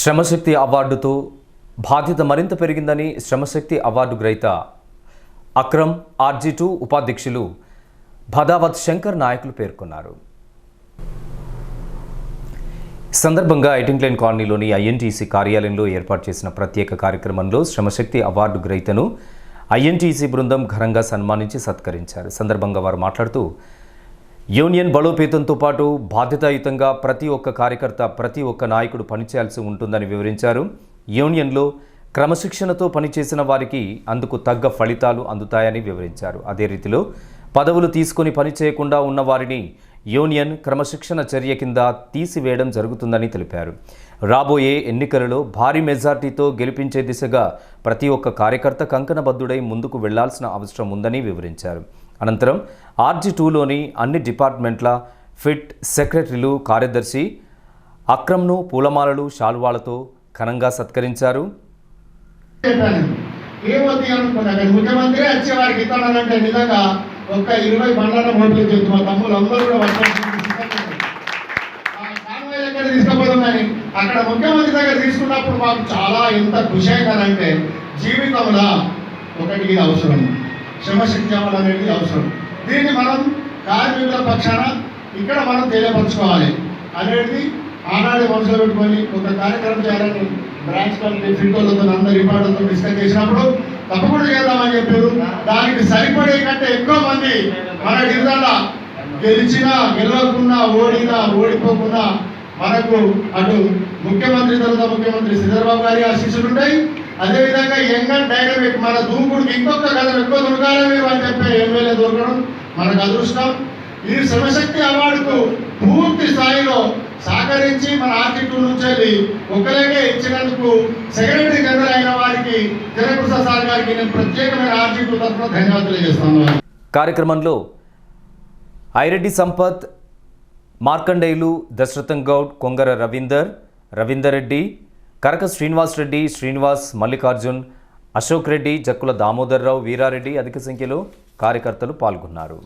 శ్రమశక్తి అవార్డుతో బాధ్యత మరింత పెరిగిందని శ్రమశక్తి అవార్డు గ్రహీత అక్రమ్ ఆర్జీ టూ ఉపాధ్యక్షులు భదావత్ శంకర్ నాయకులు పేర్కొన్నారు. సందర్భంగా ఐటింగ్లైన్ కాలనీలోని ఐఎన్టీసీ కార్యాలయంలో ఏర్పాటు చేసిన ప్రత్యేక కార్యక్రమంలో శ్రమశక్తి అవార్డు గ్రహీతను ఐఎన్టీసీ బృందం ఘనంగా సన్మానించి సత్కరించారు. సందర్భంగా వారు మాట్లాడుతూ యూనియన్ బలోపేతంతో పాటు బాధ్యతాయుతంగా ప్రతి ఒక్క కార్యకర్త ప్రతి ఒక్క నాయకుడు పనిచేయాల్సి ఉంటుందని వివరించారు. యూనియన్లో క్రమశిక్షణతో పనిచేసిన వారికి అందుకు తగ్గ ఫలితాలు అందుతాయని వివరించారు. అదే రీతిలో పదవులు తీసుకొని పనిచేయకుండా ఉన్న వారిని యూనియన్ క్రమశిక్షణ చర్య కింద తీసివేయడం జరుగుతుందని తెలిపారు. రాబోయే ఎన్నికలలో భారీ మెజార్టీతో గెలిపించే దిశగా ప్రతి ఒక్క కార్యకర్త కంకణబద్ధుడై ముందుకు వెళ్ళాల్సిన అవసరం ఉందని వివరించారు. అనంతరం ఆర్జీ టూలోని అన్ని డిపార్ట్మెంట్ల ఫిట్ సెక్రటరీలు కార్యదర్శి అక్రమ్ను పూలమాలలు శాల్వాలతో ఘనంగా సత్కరించారు. ముఖ్యమంత్రి వచ్చేవారికి ఇస్తానంటే నిజంగా ఒక్క ఇరవై చెప్తు మా అందరూ కూడా దగ్గర కానీ అక్కడ ముఖ్యమంత్రి దగ్గర తీసుకున్నప్పుడు మాకు చాలా ఎంత ఖుషి అయిందనంటే జీవితంలో ఒకటి అవసరం. శ్రమశక్త్యములు అనేది అవసరం. దీన్ని మనం కార్మికుల పక్షాన ఇక్కడ మనం తెలియపరచుకోవాలి. అనేది ఆనాడు మనసులో పెట్టుకొని ఒక కార్యక్రమం చేయాలని బ్రాంచ్ కమిటీ ఫిల్టర్లతో అందరు రిపార్ట్లతో డిస్కస్ చేసినప్పుడు తప్పకుండా చేద్దామని చెప్పారు. దానికి సరిపడే కంటే ఎక్కువ మంది మన డివిజన్లో గెలిచినా గెలవకుండా ఓడినా ఓడిపోకుండా మనకు అటు ముఖ్యమంత్రి తర్వాత ముఖ్యమంత్రి చంద్రబాబు గారి ఆశీస్సులు ఉంటాయి. అదేవిధంగా యంగ్ అండ్ డైనమిక్ మన దూకుడికి ఇంకొక కథ ఎక్కువ దొరకాలి మీరు అని చెప్పే ఎమ్మెల్యే దొరకడం మనకు అదృష్టం. ఈ శ్రమశక్తి అవార్డుకు పూర్తి స్థాయిలో సహకరించి మన ఆర్టిక్యూ నుంచి వెళ్ళి ఒకరికే ఇచ్చినందుకు సెక్రటరీ జనరల్ అయిన వారికి జనప్రసాద్ సార్ గారికి నేను ప్రత్యేకమైన ఆర్టిక్యూ తరఫున ధన్యవాదాలు తెలియజేస్తాను కార్యక్రమంలో ఐరెడ్డి సంపత్ మార్కండేయులు దశరథం గౌడ్ కొంగర రవీందర్ రవీందర్ రెడ్డి కరక శ్రీనివాస్ రెడ్డి శ్రీనివాస్ మల్లికార్జున్ అశోక్ రెడ్డి జక్కుల దామోదర్రావు వీరారెడ్డి అధిక సంఖ్యలో కార్యకర్తలు పాల్గొన్నారు.